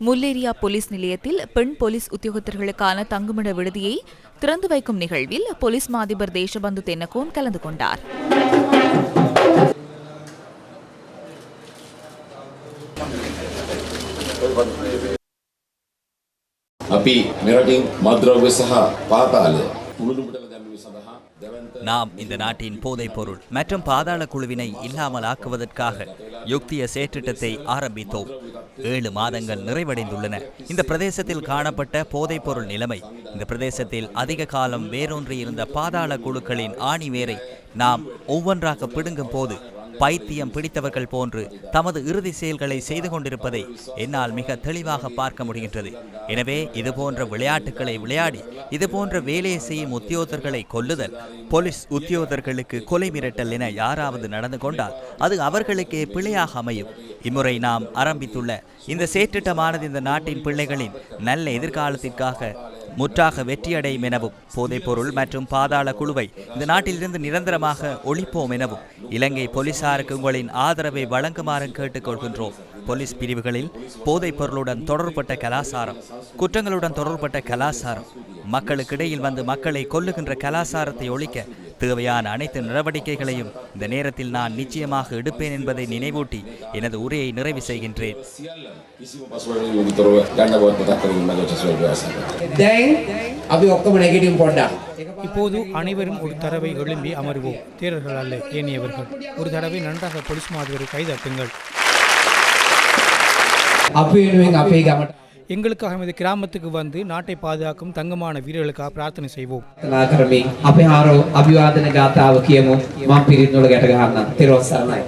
Mulleriya police நிலையத்தில் பெண் police உத்தியோகத்தர்களுக்கான தங்குமிட விடுதியை திறந்து வைக்கும் நிகழ்வில் போலீஸ் மாதிபர் தேசபந்து தென்னகோன் கலந்து கொண்டார் අපි මෙරටින් මද්‍රව්‍ය සහ පාතාලය මුළුදුමටල දැමීම සඳහා දැවන්ත நாம் இந்த நாட்டின் போதைப் பொருள் மற்றும் பாதாள குழுவினை இல்லாமல் ஆக்குவதற்காக யுக்திய செயற்றிட்டத்தை ஆரம்பித்தோம். ஏழு மாதங்கள் நிறைவடைந்துள்ளன. இந்த பிரதேசத்தில் காணப்பட்ட போதைப் பொருள் நிலைமை இந்த பிரதேசத்தில் அதிக காலம் வேரூன்றி இருந்த பாதாள குழுக்களின் ஆணி வேரை நாம் ஒவ்வொன்றாக பிடுங்கும் போது பைத்தியம் பிடித்தவர்கள் போன்று தமது இறுதி செயல்களை செய்து கொண்டிருப்பதை என்னால் மிக தெளிவாக பார்க்க முடிகின்றது. எனவே இதுபோன்ற விளையாட்டுகளை விளையாடி இதுபோன்ற வேலையை செய்யும் உத்தியோகர்களை கொல்லுதல் போலீஸ் உத்தியோகர்களுக்கு கொலை மிரட்டல் என யாராவது நடந்து கொண்டால் அது அவர்களுக்கே பிழையாக அமையும். இம்முறை நாம் ஆரம்பித்துள்ள இந்த சேற்றிட்டமானது இந்த நாட்டின் பிள்ளைகளின் நல்ல எதிர்காலத்திற்காக முற்றாக வெற்றியடையும் எனவும் போதைப்பொருள் மற்றும் பாதாள குழுவை இந்த நாட்டிலிருந்து நிரந்தரமாக ஒழிப்போம் எனவும் இலங்கை போலீசாருக்கு உங்களின் ஆதரவை வழங்குமாறு கேட்டுக்கொள்கின்றோம். போலீஸ் பிரிவுகளில் போதைப் பொருளுடன் தொடர்பட்ட கலாசாரம் குற்றங்களுடன் தொடர்பட்ட கலாசாரம் மக்களுக்கிடையில் வந்து மக்களை கொல்லுகின்ற கலாசாரத்தை ஒழிக்க தேவையான அனைத்து நடவடிக்கைகளையும் இந்த நேரத்தில் நான் நிச்சயமாக எடுப்பேன் என்பதை நினைவூட்டி எனது உரையை நிறைவு செய்கின்றேன். இப்போது அனைவரும் ஒரு தடவை எழும்பி அமர்வோம். தேரர்கள் அல்ல ஏனியவர்கள். ஒரு தடவை நன்றாக போலீஸ் மாதிரி கைதட்டுங்கள். அப்பயும் அப்பயும் எங்களுக்காக இந்த கிராமத்துக்கு வந்து நாட்டை பாதுகாக்கும் தங்கமான வீரர்களுக்காக பிரார்த்தனை செய்வோம் කලා කරමින් අපේ හාරෝ අභිවාදන ගාථාව කියමු මම පිරිත් වල ගැට ගන්නම්. තිරොත් සරණයි.